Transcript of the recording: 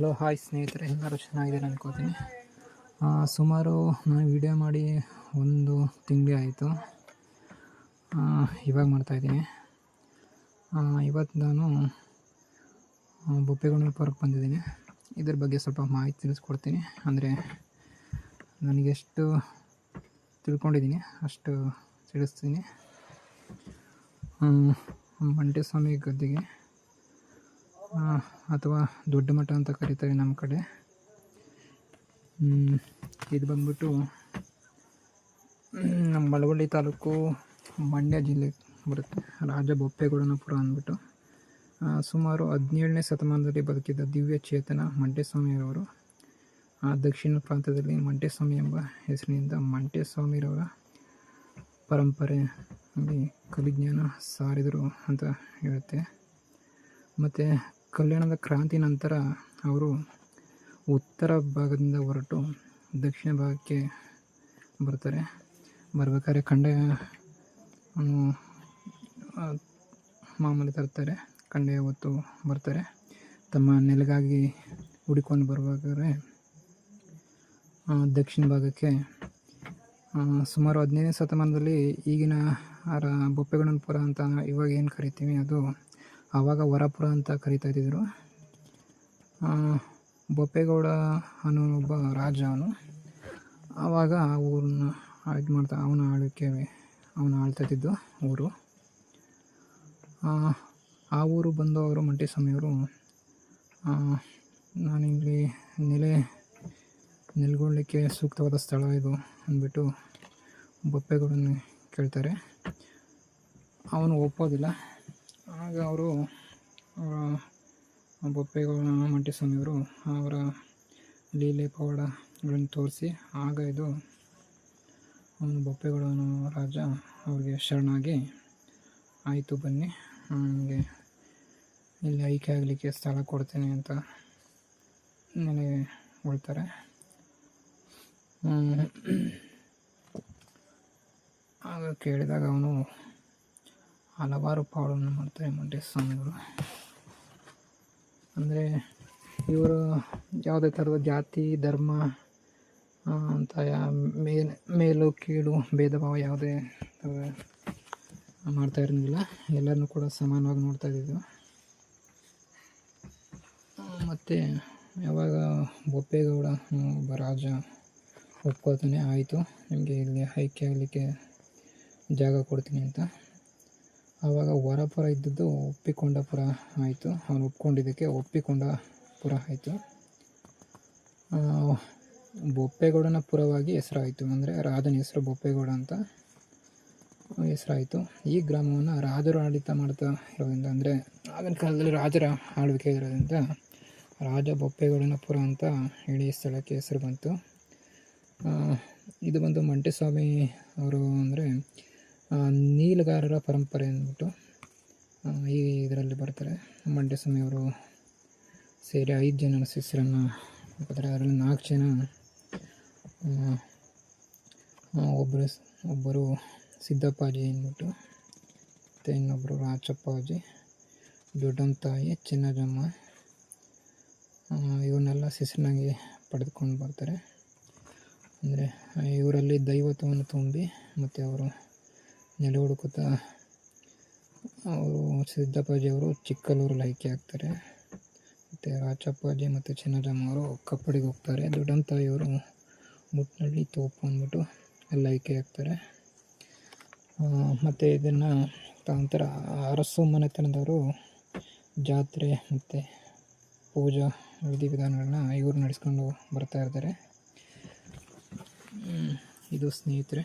Hello hi ಸ್ನೇಹಿತರೆ ಎಲ್ಲರೂ ಚೆನ್ನಾಗಿದ್ದಾರೆ ಅನ್ಕೋತೀನಿ ಸುಮಾರು ನಾನು ವಿಡಿಯೋ ಮಾಡಿ ಒಂದು ತಿಂಗಳೇ ಆಯಿತು. ಇವಾಗ ಮಾಡ್ತಾಯಿದ್ದೀನಿ ಇವತ್ತು ನಾನು ಆ, ಬೊಪ್ಪೆಗೊಂಡಲ ಪಾರ್ಕ್ ಬಂದಿದ್ದೀನಿ. ಇದ್ರ ಬಗ್ಗೆ ಸ್ವಲ್ಪ ಮಾಹಿತಿ ತಿಳಿಸ್ಕೊಡ್ತೀನಿ. ಅಂದರೆ ನನಗೆಷ್ಟು ತಿಳ್ಕೊಂಡಿದ್ದೀನಿ ಅಷ್ಟು ತಿಳಿಸ್ತೀನಿ. ಮಂಟೆ ಸ್ವಾಮಿ ಗದ್ದೆಗೆ ಅಥವಾ ದೊಡ್ಡ ಮಠ ಅಂತ ಕರಿತಾರೆ ನಮ್ಮ ಕಡೆ. ಇದು ಬಂದ್ಬಿಟ್ಟು ನಮ್ಮ ಮಳವಳ್ಳಿ ತಾಲೂಕು ಮಂಡ್ಯ ಜಿಲ್ಲೆ ಬರುತ್ತೆ. ರಾಜ ಬೊಪ್ಪೇಗೌಡನಪುರ ಅಂದ್ಬಿಟ್ಟು. ಸುಮಾರು ಹದಿನೇಳನೇ ಶತಮಾನದಲ್ಲಿ ಬದುಕಿದ್ದ ದಿವ್ಯ ಚೇತನ ಮಂಟೇಸ್ವಾಮಿಯವರು ಆ, ದಕ್ಷಿಣ ಪ್ರಾಂತ್ಯದಲ್ಲಿ ಮಂಟೇಸ್ವಾಮಿ ಎಂಬ ಹೆಸರಿನಿಂದ ಮಂಟೇಸ್ವಾಮಿರವರ ಪರಂಪರೆಯಲ್ಲಿ ಕಲಿಜ್ಞಾನ ಸಾರಿದರು ಅಂತ ಹೇಳುತ್ತೆ. ಮತ್ತು ಕಲ್ಯಾಣದ ಕ್ರಾಂತಿ ನಂತರ ಅವರು ಉತ್ತರ ಭಾಗದಿಂದ ಹೊರಟು ದಕ್ಷಿಣ ಭಾಗಕ್ಕೆ ಬರ್ತಾರೆ. ಬರಬೇಕಾದ್ರೆ ಕಂಡ ಮಾಮೂಲಿ ತರ್ತಾರೆ. ಕಂಡೆ ಹೊತ್ತು ಬರ್ತಾರೆ. ತಮ್ಮ ನೆಲೆಗಾಗಿ ಹುಡುಕೊಂಡು ಬರಬೇಕಾದ್ರೆ ದಕ್ಷಿಣ ಭಾಗಕ್ಕೆ ಸುಮಾರು ಹದಿನೈದನೇ ಶತಮಾನದಲ್ಲಿ ಈಗಿನ ಬೊಪ್ಪೆಗೌಡನಪುರ ಅಂತ ಇವಾಗ ಏನು ಕರಿತೀವಿ, ಅದು ಆವಾಗ ವರಪುರ ಅಂತ ಕರಿತಾ ಇದ್ದಿದ್ರು. ಬೊಪ್ಪೇಗೌಡ ಅನ್ನೋ ಒಬ್ಬ ರಾಜ ಅವನು. ಆವಾಗ ಆ ಊರನ್ನ ಇದು ಮಾಡ್ತಾ ಅವನ ಆಳ್ವಿಕೆ ಅವನು ಆಳ್ತಾ ಇದ್ದಿದ್ದು ಊರು. ಆ, ಊರು ಬಂದು ಅವರು ಮಂಟೇಸ್ವಾಮಿಯವರು ಆ, ನಾನಿಲ್ಲಿ ನೆಲೆ ನೆಲ್ಗೊಳ್ಳಿಕ್ಕೆ ಸೂಕ್ತವಾದ ಸ್ಥಳ ಇದು ಅಂದ್ಬಿಟ್ಟು ಬೊಪ್ಪೆಗೌಡನ ಕೇಳ್ತಾರೆ. ಅವನು ಒಪ್ಪೋದಿಲ್ಲ. ಆಗ ಅವರು ಅವರ ಬೊಪ್ಪೆಗೌಡ ಮಂಟೇಸ್ವಾಮಿಯವರು ಅವರ ಲೀಲೆ ಪವಾಡಗಳನ್ನು ತೋರಿಸಿ, ಆಗ ಇದು ಅವನು ಬೊಪ್ಪೆಗೌಡನ ರಾಜ ಅವ್ರಿಗೆ ಶರಣಾಗಿ ಆಯಿತು ಬನ್ನಿ, ನನಗೆ ಇಲ್ಲಿ ಆಯ್ಕೆ ಆಗಲಿಕ್ಕೆ ಸ್ಥಳ ಕೊಡ್ತೇನೆ ಅಂತ ನನಗೆ ಹೇಳ್ತಾರೆ ಆಗ ಕೇಳಿದಾಗ ಅವನು ಹಲವಾರು ಪಾಡನ್ನು ಮಾಡ್ತಾರೆ ಮಂಟೇಸ್ವಾಮಿಗಳು ಅಂದರೆ ಇವರು ಯಾವುದೇ ಥರದ ಜಾತಿ, ಧರ್ಮ ಅಂತ ಮೇಲ್ ಮೇಲು, ಕೀಳು ಭೇದ ಭಾವ ಯಾವುದೇ ಥರ ಮಾಡ್ತಾ ಇರಲಿಲ್ಲ ಎಲ್ಲರನ್ನೂ ಕೂಡ ಸಮಾನವಾಗಿ ನೋಡ್ತಾ ಇದ್ದಿದ್ದು ಮತ್ತು ಯಾವಾಗ ಬೊಪ್ಪೇಗೌಡ ಒಬ್ಬ ರಾಜ ಒಪ್ಕೋತಾನೆ ಆಯಿತು. ನಿಮಗೆ ಇಲ್ಲಿ ಆಯ್ಕೆ ಆಗಲಿಕ್ಕೆ ಜಾಗ ಕೊಡ್ತೀನಿ ಅಂತ. ಆವಾಗ ವರಪುರ ಇದ್ದದ್ದು ಒಪ್ಪಿಕೊಂಡಪುರ ಆಯಿತು. ಅವನು ಒಪ್ಕೊಂಡಿದ್ದಕ್ಕೆ ಒಪ್ಪಿಕೊಂಡಪುರ ಆಯಿತು. ಬೊಪ್ಪೇಗೌಡನ ಪುರವಾಗಿ ಹೆಸರಾಯಿತು. ಅಂದರೆ ರಾಜನ ಹೆಸರು ಬೊಪ್ಪೇಗೌಡ ಅಂತ ಹೆಸರಾಯಿತು. ಈ ಗ್ರಾಮವನ್ನು ರಾಜರು ಆಡಳಿತ ಮಾಡ್ತಾ ಇರೋದ್ರಿಂದ, ಅಂದರೆ ಆಗಿನ ಕಾಲದಲ್ಲಿ ರಾಜರ ಆಳ್ವಿಕೆ ಇರೋದ್ರಿಂದ ರಾಜ ಬೊಪ್ಪೇಗೌಡನ ಪುರ ಅಂತ ಹೇಳಿ ಸ್ಥಳಕ್ಕೆ ಹೆಸರು ಬಂತು. ಇದು ಬಂದು ಮಂಟೇಸ್ವಾಮಿ ಅವರು ಅಂದರೆ ನೀಲಗಾರರ ಪರಂಪರೆ ಅಂದ್ಬಿಟ್ಟು ಈ ಇದರಲ್ಲಿ ಬರ್ತಾರೆ. ಮಂಡ್ಯ ಅವರು ಸೇರಿ ಐದು ಜನ ಶಿಷ್ಯರನ್ನು ಹಾಕಿದ್ರೆ ಅದರಲ್ಲಿ ನಾಲ್ಕು ಜನ ಒಬ್ಬರು ಒಬ್ಬರು ಸಿದ್ದಪ್ಪಾಜಿ ಅಂದ್ಬಿಟ್ಟು, ಮತ್ತು ಇನ್ನೊಬ್ಬರು ರಾಚಪ್ಪಾಜಿ ದೊಡ್ಡಮ್ಮ ತಾಯಿ ಚಿನ್ನಜಮ್ಮ ಇವನ್ನೆಲ್ಲ ಶಿಷ್ಯನಾಗಿ ಪಡೆದುಕೊಂಡು ಬರ್ತಾರೆ. ಅಂದರೆ ಇವರಲ್ಲಿ ದೈವತ್ವವನ್ನು ತುಂಬಿ, ಮತ್ತು ಅವರು ನೆಲೆ ಹುಡುಕುತ್ತಾ ಅವರು ಸಿದ್ದಪ್ಪಾಜಿ ಅವರು ಚಿಕ್ಕಲ್ಲೂರಲ್ಲಿ ಆಯ್ಕೆ ಆಗ್ತಾರೆ. ಮತ್ತು ರಾಚಪ್ಪಾಜಿ ಮತ್ತು ಚಿನ್ನಜಮ್ಮ ಅವರು ಕಪ್ಪಡಿಗೆ ಹೋಗ್ತಾರೆ. ದೊಡ್ಡಮ್ಮ ತಾಯಿಯವರು ಮುಟ್ನಳ್ಳಿ ತೋಪು ಅಂದ್ಬಿಟ್ಟು ಎಲ್ಲ ಆಯ್ಕೆ ಆಗ್ತಾರೆ. ಮತ್ತು ಇದನ್ನು ಒಂಥರ ಅರಸು ಮನೆತನದವರು ಜಾತ್ರೆ ಮತ್ತು ಪೂಜಾ ವಿಧಿವಿಧಾನಗಳನ್ನ ಇವರು ನಡೆಸ್ಕೊಂಡು ಬರ್ತಾ ಇರ್ತಾರೆ. ಇದು ಸ್ನೇಹಿತರೆ.